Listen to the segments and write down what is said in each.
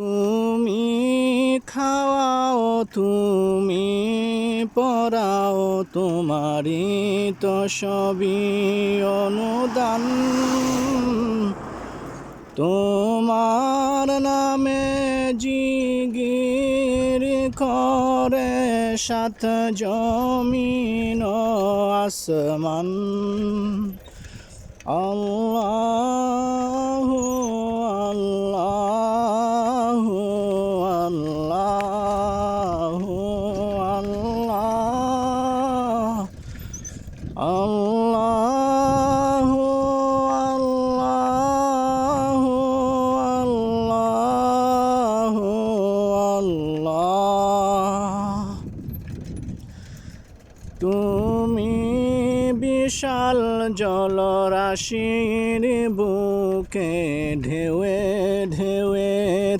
তুমি খাওয়াও, তুমি পড়াও, তোমারই তো সবই অনুদান। তোমার নামে জিগির করে সাত জমিন আসমান। আল্লাহ বিশাল জলরাশির বুকে ঢেউয়ে ঢেউয়ে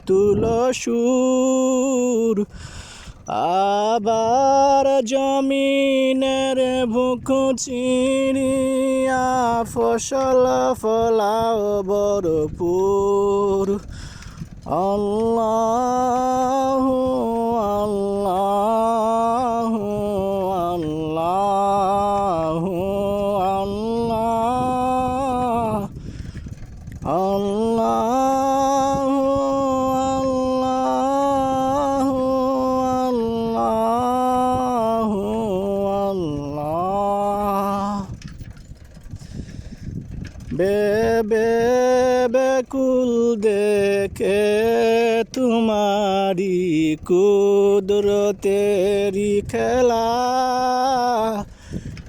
তুলো সুর। আবার জমিনের বুক চিরিয়া ফসল ফলাও বরপুর আল্লাহ বেবে বেকুল দেখে তোমারি কুদরতেরি খেলা।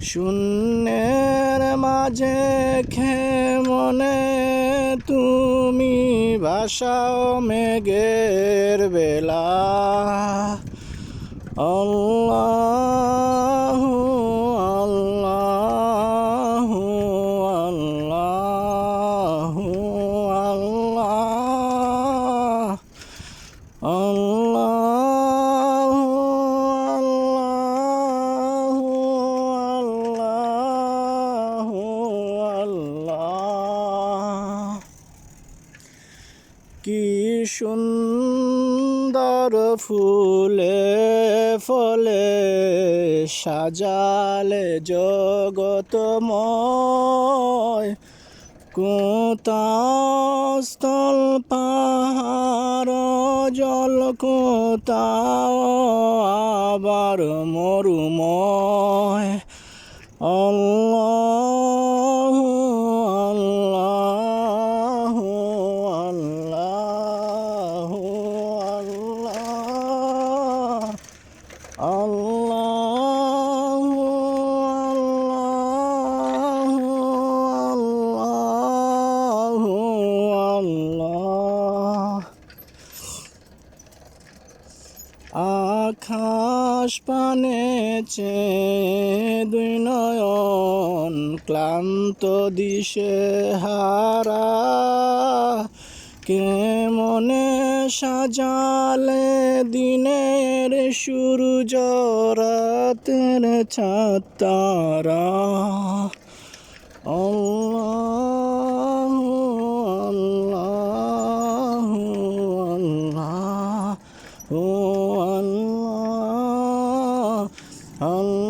শূন্যের মাঝে খে মনে তুমি ভাষাও মেঘের বেলা। আল্লাহ কি সুন্দর ফুলে ফলে সাজালে জগতময় কোতাস্থল পাহাড় জল কোতাও আবার মরুময়। আল্লাহ আকাশ পানে দুই নয়ন ক্লান্ত দিশে হারা। কে মনে সাজালে দিনের সূর্য রাতের ছাতারা আল্লাহ Allah.